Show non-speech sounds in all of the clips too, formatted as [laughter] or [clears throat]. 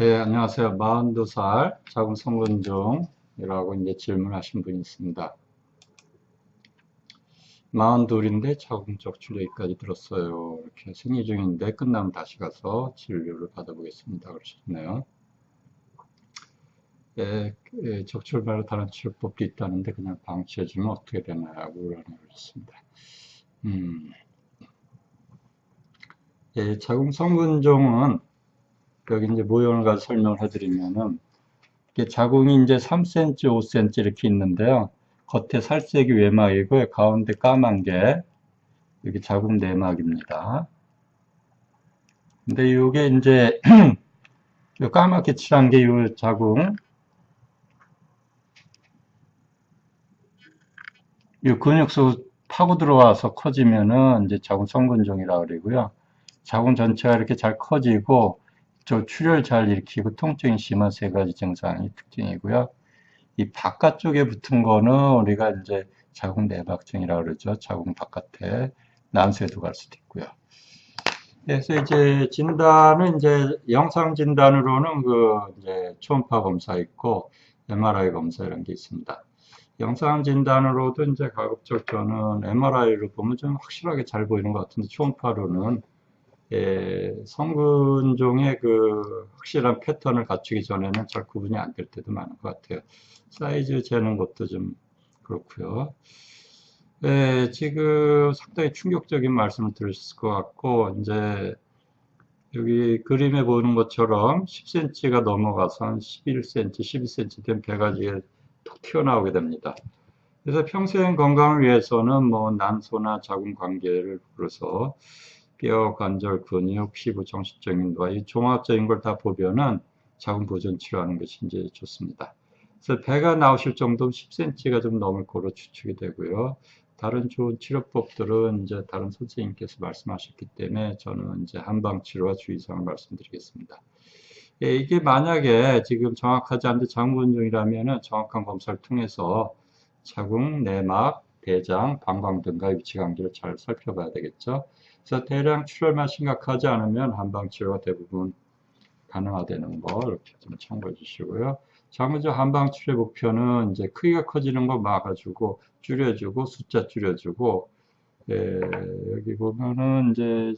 네, 안녕하세요. 42살 자궁 성근종이라고 이제 질문하신 분이 있습니다. 42인데 자궁 적출 여기까지 들었어요. 이렇게 생리 중인데 끝나면 다시 가서 진료를 받아보겠습니다. 그러셨네요. 예, 예, 적출 말로 다른 치료법도 있다는데 그냥 방치해주면 어떻게 되나요? 물어보셨습니다. 음. 예, 자궁 성근종은 여기 이제 모형을 가서 설명을 해드리면은 이게 자궁이 이제 3cm, 5cm 이렇게 있는데요. 겉에 살색이 외막이고 가운데 까만 게 여기 자궁 내막입니다. 근데 이게 이제 [clears throat] 요 까맣게 칠한 게요 자궁 이 근육소 파고 들어와서 커지면은 이제 자궁 성근종이라 고 그러고요. 자궁 전체가 이렇게 잘 커지고 저 출혈 잘 일으키고 통증이 심한 세 가지 증상이 특징이고요. 이 바깥쪽에 붙은 거는 우리가 이제 자궁 내박증이라고 그러죠. 자궁 바깥에 난세도 갈 수도 있고요. 그래서 이제 진단은 이제 영상 진단으로는 그 이제 초음파 검사 있고 MRI 검사 이런 게 있습니다. 영상 진단으로도 이제 가급적 저는 MRI로 보면 좀 확실하게 잘 보이는 것 같은데 초음파로는 예, 성근종의 그 확실한 패턴을 갖추기 전에는 잘 구분이 안 될 때도 많은 것 같아요. 사이즈 재는 것도 좀 그렇고요. 예, 지금 상당히 충격적인 말씀을 들으셨을 것 같고 이제 여기 그림에 보는 것처럼 10cm가 넘어가서 한 11cm, 12cm 된 배가 이게 톡 튀어나오게 됩니다. 그래서 평생 건강을 위해서는 뭐 난소나 자궁 관계를 불어서 뼈, 관절, 근육, 피부, 정신적인 거이 종합적인 걸 다 보면은 자궁 보존 치료하는 것이 이제 좋습니다. 그래서 배가 나오실 정도 10cm가 좀 넘을 거로 추측이 되고요. 다른 좋은 치료법들은 이제 다른 선생님께서 말씀하셨기 때문에 저는 이제 한방 치료와 주의사항을 말씀드리겠습니다. 예, 이게 만약에 지금 정확하지 않은데 자궁근종이라면 정확한 검사를 통해서 자궁, 내막, 대장, 방광 등과 위치 관계를 잘 살펴봐야 되겠죠. 그래서 대량 출혈만 심각하지 않으면 한방 치료가 대부분 가능하다는 거 이렇게 좀 참고해 주시고요. 장문적 한방 치료의 목표는 이제 크기가 커지는 거 막아주고 줄여주고 숫자 줄여주고 예, 여기 보면은 이제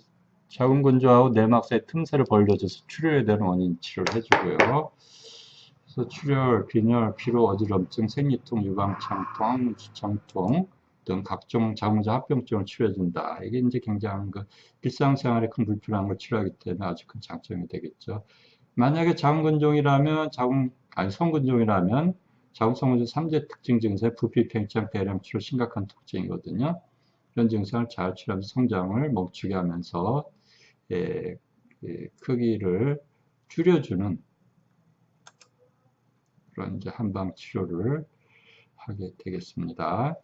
자궁근조하고 내막 사이 틈새를 벌려줘서 출혈에 대한 원인 치료를 해주고요. 그래서 출혈, 빈혈, 피로, 어지럼증, 생리통, 유방창통, 수창통 등 각종 자궁자 합병증을 치료해준다. 이게 이제 굉장한 그 일상생활에 큰 불편한 걸 치료하기 때문에 아주 큰 장점이 되겠죠. 만약에 자궁근종이라면 자궁 아니 성근종이라면 자궁성근종 3대 특징 증세 부피 팽창 대량 치료 심각한 특징이거든요. 이런 증상을 잘 치료하면서 성장을 멈추게 하면서 예, 예, 크기를 줄여주는 그런 이제 한방 치료를 하게 되겠습니다.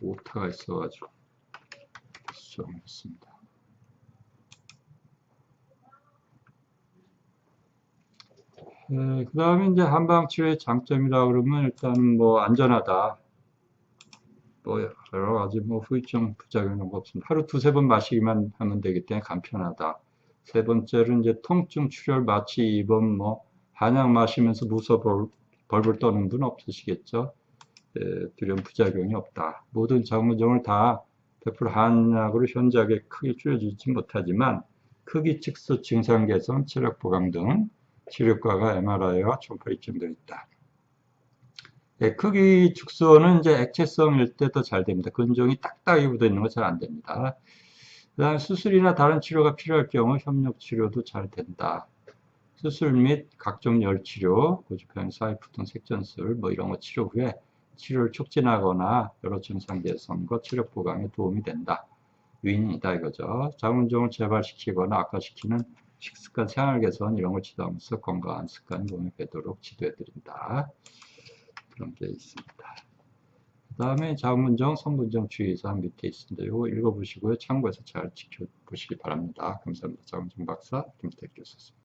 오타가 있어가지고 수정했습니다. 네, 그 다음에 이제 한방치료의 장점이라 그러면 일단 뭐 안전하다. 뭐 여러 가지 뭐 후유증 부작용 이런 거 없습니다. 하루 두세 번 마시기만 하면 되기 때문에 간편하다. 세 번째는 이제 통증, 출혈, 마취, 입원, 뭐 한약 마시면서 무서 벌벌 떠는 분 없으시겠죠? 두려운 부작용이 없다. 모든 장문종을 다 100% 한약으로 현저하게 크게 줄여주지 못하지만 크기 측소 증상 개선, 체력 보강 등 치료과가 MRI와 초음파 입증되어 있다. 네, 크기 축소는 이제 액체성일 때 더 잘 됩니다. 근종이 딱딱이 묻어 있는 건잘안 됩니다. 그 다음 수술이나 다른 치료가 필요할 경우 협력 치료도 잘 된다. 수술 및 각종 열 치료, 고주평 사이프 등 색전술 뭐 이런 거 치료 후에 치료를 촉진하거나 여러 증상 개선과 치료 보강에 도움이 된다. 유인이다 이거죠. 자궁종을 재발시키거나 악화시키는 식습관, 생활 개선 이런 걸 지도하면서 건강한 습관이 몸에 배도록 지도해 드린다. 그런 게 있습니다. 그 다음에 자문정, 성분정 주의사항 밑에 있습니다. 이거 읽어보시고요. 참고해서 잘 지켜보시기 바랍니다. 감사합니다. 자문정 박사 김태기 교수였습니다.